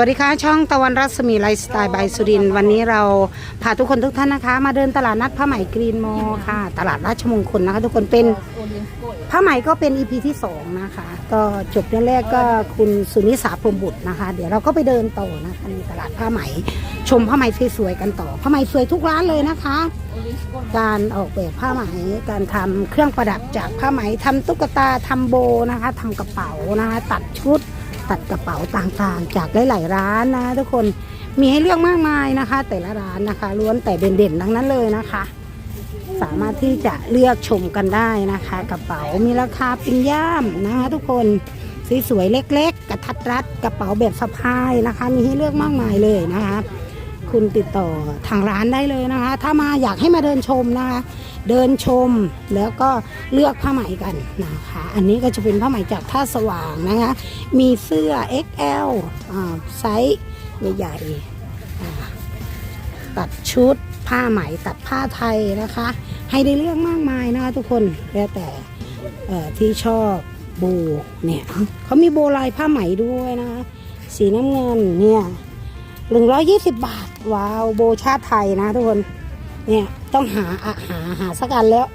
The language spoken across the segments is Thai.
วัสดีค่ะช่องตะวันรัศมีไลฟ์สไตล์บายสุรินวันนี้เราพาทุกคนทุกท่านนะคะ มาเดินตลาดนัดผ้าไหมกรีนมอค่ะ ตลาดราชมงคลนะคะ ทุกคนเป็นผ้าไหมก็เป็น EP ที่สองนะคะ ก็จบเรื่องแรกก็คุณสุนิสาพรมบุตรนะคะ เดี๋ยวเราก็ไปเดินต่อนะคะในตลาดผ้าไหม ชมผ้าไหมสวยๆกันต่อผ้าไหมสวยทุกร้านเลยนะคะ การออกแบบผ้าไหมการทำเครื่องประดับจากผ้าไหมทำตุ๊กตาทำโบนะคะทำกระเป๋านะคะ ตัดชุด ตัดกระเป๋าต่างๆ จากหลายๆร้านนะ ทุกคนมีให้เลือกมากมายนะคะ แต่ละร้านนะคะล้วนแต่เด่นๆทั้งนั้นเลยนะคะ สามารถที่จะเลือกชมกันได้นะคะ กระเป๋ามีราคาเป็นย่ามนะคะ ทุกคนสวยๆเล็ก ๆ กระทัดรัดกระเป๋าแบบสะพายนะคะ มีให้เลือกมากมายเลยนะคะ คุณติดต่อทางร้านได้เลยนะคะ ถ้ามาอยากให้มาเดินชมนะคะ เดินชมแล้วก็เลือกผ้าไหมกันนะคะ อันนี้ก็จะเป็นผ้าไหมจากท่าสว่างนะคะ มีเสื้อ XL อไซส์ใหญ่ๆตัดชุดผ้าไหมตัดผ้าไทยนะคะ ให้ได้เลือกมากมายนะคะทุกคนแล้วแต่ที่ชอบโบเนี่ยเขามีโบลายผ้าไหมด้วยนะคะสีน้ำเงินเนี่ย หนึ่งร้อยยี่สิบบาท ว้าว โบชาติไทยนะทุกคน เนี่ยต้องหาอะหาหาสักอันแล้ว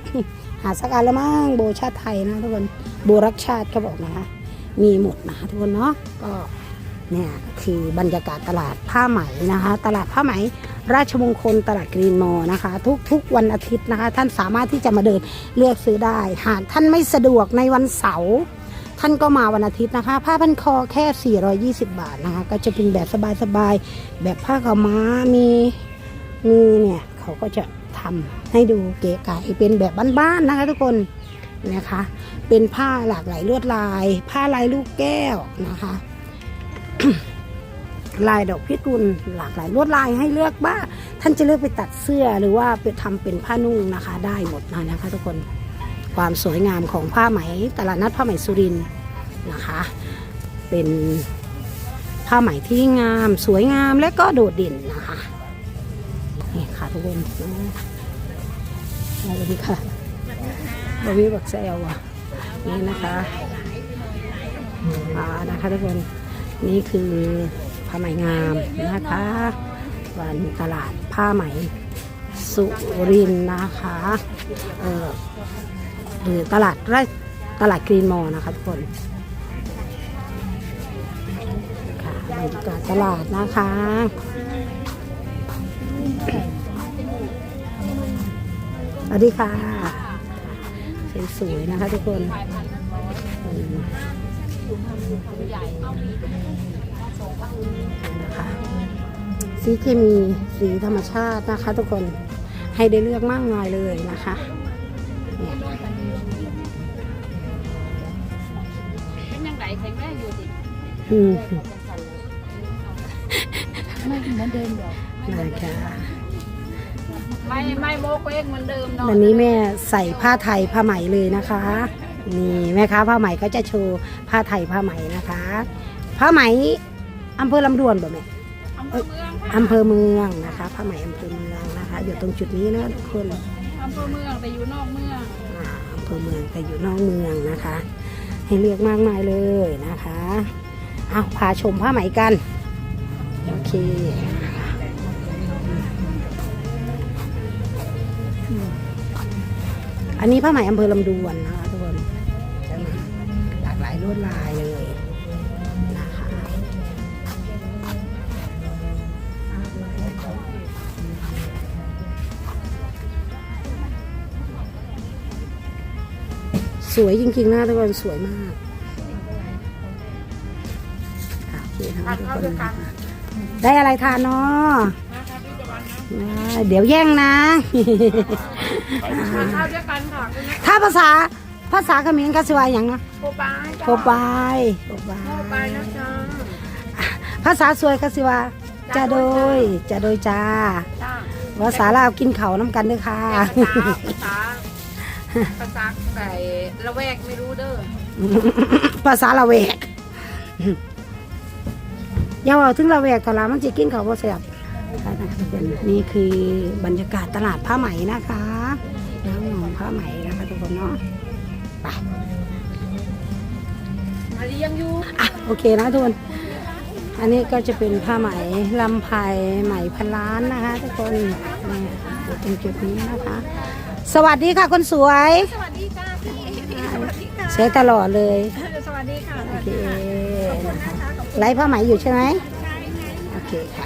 หาสักอันแล้วมั้งโบชาติไทยนะทุกคนโบรักชาติเขาบอกนะคะมีหมดนะทุกคนเนาะก็เนี่ยคือบรรยากาศตลาดผ้าไหมนะคะ ตลาดผ้าไหม ราชมงคลตลาดกรีนมอลนะคะ ทุกทุกวันอาทิตย์นะคะ ท่านสามารถที่จะมาเดินเลือกซื้อได้ หากท่านไม่สะดวกในวันเสาร์ ท่านก็มาวันอาทิตย์นะคะ ผ้าพันคอแค่ 420 บาทนะคะ ก็จะเป็นแบบสบายๆ แบบผ้าขาวม้ามีมีเนี่ยเขาก็จะทำให้ดูเก๋ไก๋เป็นแบบบ้านๆนะคะ ทุกคนนะคะ เป็นผ้าหลากหลายลวดลาย ผ้าลายลูกแก้วนะคะ ลายดอกพิกุลหลากหลายลวดลายให้เลือกบ้างท่านจะเลือกไปตัดเสื้อหรือว่าไปทำเป็นผ้านุ่งนะคะ ได้หมดนะนะคะทุกคน ความสวยงามของผ้าไหมตลาดนัดผ้าไหมสุรินนะคะ เป็นผ้าไหมที่งามสวยงามและก็โดดเด่นนะคะนี่ค่ะทุกคนสวัสดีค่ะบวิบักแซวอะนี่นะคะอ่านะคะทุกคนนี่คือผ้าไหมงามนะคะวันตลาดผ้าไหมสุรินนะคะ เออ หรือตลาดไร่ตลาดกรีนมอลล์นะคะทุกคนค่ะบรรยากาศตลาดนะคะสวัสดีค่ะสวยๆนะคะทุกคนนะคะสีเคมีสีธรรมชาตินะคะ ทุกคนให้ได้เลือกมากมายเลยนะคะเนี่ย อืมไม่เหมือนเดิมหรอกนะคะไม่ไม่โมกเองเหมือนเดิมเนาะวันนี้แม่ใส่ผ้าไทยผ้าไหมเลยนะคะ นี่แม่ค้าผ้าไหมก็จะโชว์ผ้าไทยผ้าไหมนะคะ ผ้าไหมอำเภอลำดวนบ่แม่อำเภอเมืองค่ะอำเภอเมืองนะคะผ้าไหมอำเภอเมืองนะคะ อยู่ตรงจุดนี้นะทุกคนอำเภอเมืองแต่อยู่นอกเมืองอ่าอำเภอเมืองแต่อยู่นอกเมืองนะคะ ให้เลือกมากมายเลยนะคะ เอาพาชมผ้าไหมกัน โอเคอืมอันนี้ผ้าไหมอำเภอลำดวนนะคะทุกคนจะมีหลากหลายลวดลายเลยนะคะสวยจริงๆนะทุกคนสวยมาก ค่ะโอเคนะทุกคนได้อะไรทานเนาะได้เดี๋ยวแย่งนะ ทานข้าวด้วยกันค่ะคุณนะถ้าภาษาภาษาเขมรก็สวยอย่างนะโบบายจ้ะโบบายโบบาโบบายยนะจ๊ะภาษาสวยก็สิว่าจะโดยจะโดยจ้าจ้าภาษาลาวกินเขาวน้ำกันด้วยค่ะภาษาภาษาไก่ละแวกไม่รู้เด้อ ภาษาละแวก อย่าเอาถึงละแวกตลาดมันจะกินเขาวบ่แซ่บนี่คือบรรยากาศตลาดผ้าไหมนะคะน้ำหอมผ้าไหมนะคะทุกคนเนาะไปมาเลี้ยงอยู่อะโอเคนะทุกคนอะอันนี้ก็จะเป็นผ้าไหมลำไพไหมพันล้านนะคะ ทุกคนนี่อยู่ตรงจุดนี้นะคะ สวัสดีค่ะคนสวย สวัสดีจ้าพี่สวัสดีค่ะใช้ตลอดเลย สวัสดีค่ะโอเคนะคะ ไลฟ์ผ้าไหมอยู่ใช่ไหมโอเคค่ะ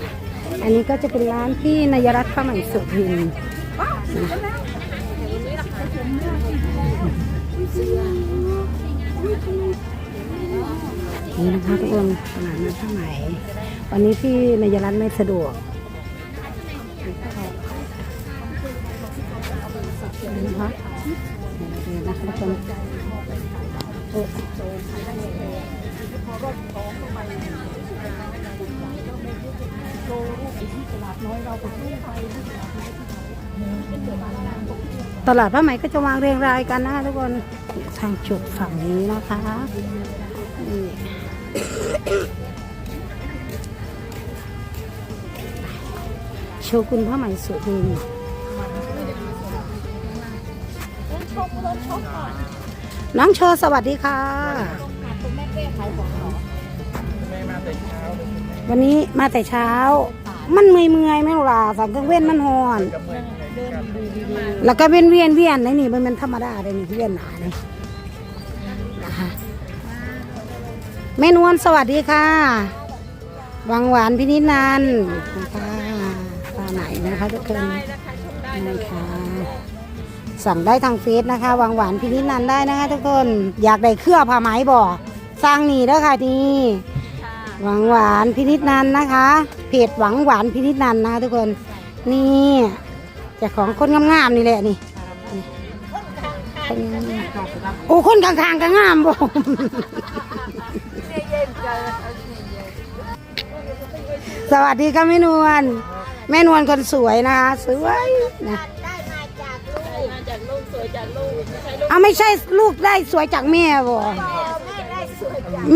อันนี้ก็จะเป็นร้านที่นายรัตน์ผ้าไหมสุรินทร์นี่นะคะทุกคนตลาดนัดผ้าไหม วันนี้ที่นายรัตน์ไม่สะดวกนี่นะคะทุกคน ตลาดผ้าไหมก็จะวางเรียงรายกันนะคะทุกคนทางจุดฝั่งนี้นะคะนี่โชกุนผ้าไหมสุรินทร์น้องโชว์สวัสดีค่ะ วันนี้มาแต่เช้า มันเมื่อยเมื่อยๆไหม่ล่ะสังเครื่องเว้นมันหอน แล้วก็เวียนเวียนเวียนในนี่มันเป็นธรรมดาเลยนี่เวียนหนาเลยนะคะแม่นวลสวัสดีค่ะวังหวานพินิจนันท์ค่ะปลาไหนนะคะทุกคนนะคะสั่งได้ทางเฟซนะคะวังหวานพินิจนันท์ได้นะคะทุกคน อยากได้เครือผ้าไหมบ่ สร้างนี่เด้อค่ะนี่หวังหวานพินิจนันท์นะคะ เพจหวังหวานพินิจนันท์นะคะทุกคนนี่เจากของคนงามๆนี่แหละนี่คนงามๆโอ้คนข้างๆก็งามบ่สวัสดีค่ะแม่นวลแม่นวลคนสวยนะคะสวยนะเอาไม่ใช่ลูกได้สวยจากแม่บ่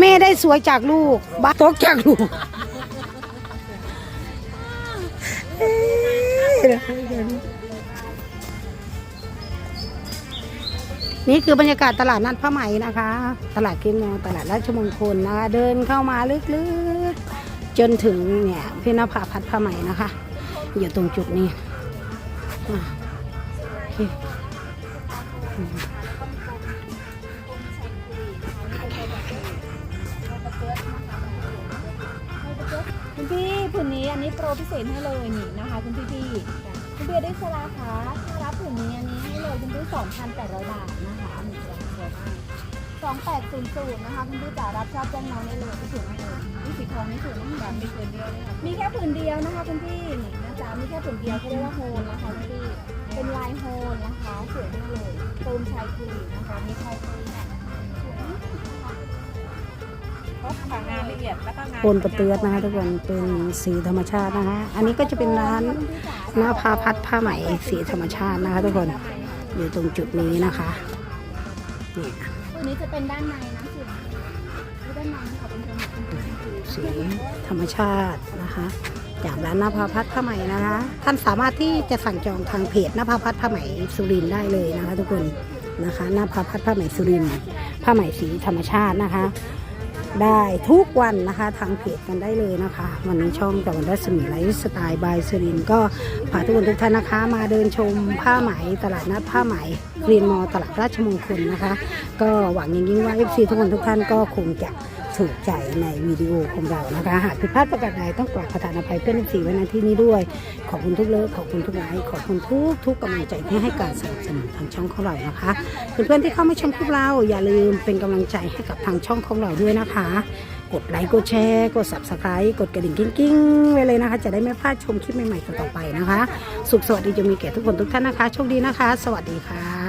แม่ได้สวยจากลูกบ้าตกจากลูกเอ๊ะนี่คือบรรยากาศตลาดนัดผ้าไหมนะคะ ตลาดกินมอตลาดราชมงคลนะคะเดินเข้ามาลึกๆ จนถึงเนี่ยพี่นภาพัฒน์ผ้าไหมนะคะ อยู่ตรงจุดนี้อะโอเค นี้โปรพิเศษให้เลยนี่นะคะคุณพี่พี่คุณพี่ได้สลาคะถ้ารับผืนนี้อันนี้ให้เลยคุณพี่2,800บาทนะคะหนึ่งตัวสวยมาก2800นะคะคุณพี่จ๋ารับชอบแจ้งน้องได้เลยที่ถือมาเลยนี่สีทองนี่ถือน้องแบบมีผืนเดียวเลยมีแค่ผืนเดียวนะคะคุณพี่นี่นะจ๊ะมีแค่ผืนเดียวเขาเรียกว่าโฮลนะคะคุณพี่เป็นลายโฮลนะคะสวยมากเลยเติมชายคลีนะคะมีชายคลี งานละเอียดแล้วก็งานโอนประเตือดนะคะทุกคนเป็นสีธรรมชาตินะคะ อันนี้ก็จะเป็นร้านหนภาผ้าพัฒน์ผ้าไหมสีธรรมชาตินะคะ ทุกคนอยู่ตรงจุดนี้นะคะนี่ตัวนี้จะเป็นด้านในนะสีด้านในเป็นตัวเป็นสีธรรมชาตินะคะจากร้านนภาพัฒน์ผ้าไหมนะคะ ท่านสามารถที่จะสั่งจองทางเพจนภาพัฒน์ผ้าไหมสุรินได้เลยนะคะ ทุกคนนะคะนภาพัฒน์ผ้าไหมสุรินผ้าไหมสีธรรมชาตินะคะ ได้ทุกวันนะคะทางเพจกันได้เลยนะคะ วันนี้ช่องตะวันรัศมีไลฟ์สไตล์บายสุรินก็พาทุกคนทุกท่านนะคะ มาเดินชมผ้าไหมตลาดนัดผ้าไหมเรียนมอตลาดราชมงคลนะคะ ก็หวังอย่างยิ่งว่า FC ทุกคนทุกท่านก็คงจะ ถูกใจในวิดีโอของเรานะคะ หากผิดพลาดประการใดต้องกราบประทานอภัยเพื่อน FC ไว้ในที่นี้ด้วย ขอบคุณทุกเลิฟขอบคุณทุกไลค์ขอบคุณทุกทุกกำลังใจที่ให้การสนับสนุนทางช่องของเรานะคะเพื่อนๆที่เข้ามาชมคลิปเราอย่าลืมเป็นกำลังใจให้กับทางช่องของเราด้วยนะคะ กดไลค์กดแชร์กด subscribe กดกระดิ่งกิ้งๆไว้เลยนะคะ จะได้ไม่พลาดชมคลิปใหม่ๆต่อไปนะคะ สุขสวัสดีจะมีแก่ทุกคนทุกท่านนะคะโชคดีนะคะ สวัสดีค่ะ